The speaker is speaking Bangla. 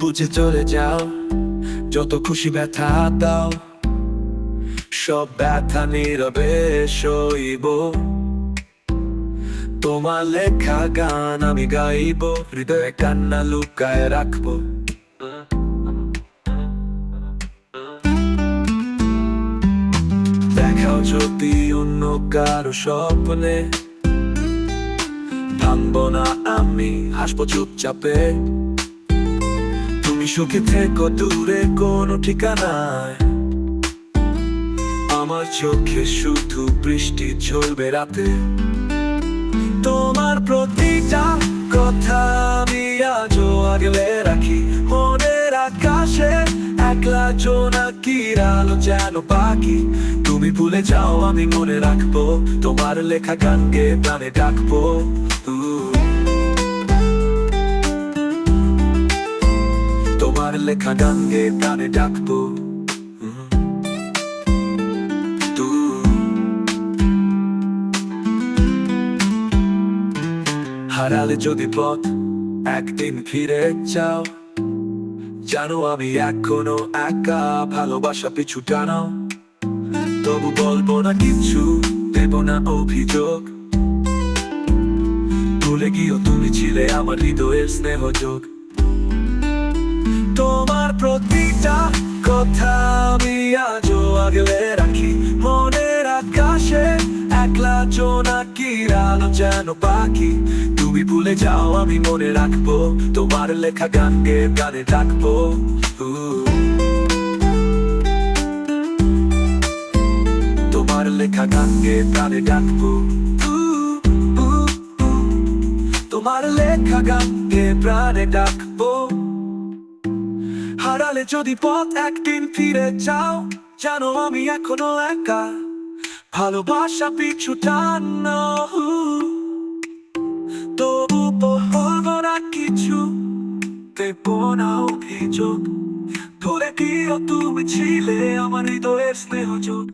বুঝে চলে যাও। যত খুশি ব্যথা দাও। সব ব্যথা নীরবে সইব। তোমার লেখা গান আমি গাইব, হৃদয়ে কান্না লুকায় রাখব। দেখাও যদি অন্য কারও স্বপ্নে। ভাঙবো না আমি, হাসবো চুপচাপে। সুখে থেকো, দূরে কোনো ঠিকানায়। আমার চোখে শুধু বৃষ্টি ঝরবে রাতে। তোমার প্রতিটা কথা আমি আজও আগলে রাখি। মনের আকাশে একলা জোনাকির আলো যেন পাখি। তুমি ভুলে যাও, আমি মনে রাখব, তোমার লেখা গানকে প্রাণে ডাকবো। তোমার লেখা গানকে প্রাণে ডাকবো হারালে যদি পথ একদিন ফিরে যাও জানো আমি এখনও একা ভালোবাসা পিছু টানাও তবু বলব না কিছু দেব না অভিযোগ ভুলে গিয়েও তুমি ছিলে আমার হৃদয়ের স্নেহ যোগ কথা আমি আজও আগলে রাখি, মনের আকাশে একলা জোনাকির আলো যেন পাখি। তুমি ভুলে যাও, আমি মনে রাখব, তোমার লেখা গানকে গানে ডাকবো। তোমার লেখা গানকে প্রাণে ডাকবো। তোমার লেখা গানকে প্রাণে ডাকবো। হারালে যদি পথ একদিন ফিরে চাও জানো আমি এখনও একা। ভালোবাসা পিছু টান। তবু না কিছু, দেব না অভিযোগ। তুমি ছিলে আমার হৃদয়ের স্নেহ যোগ।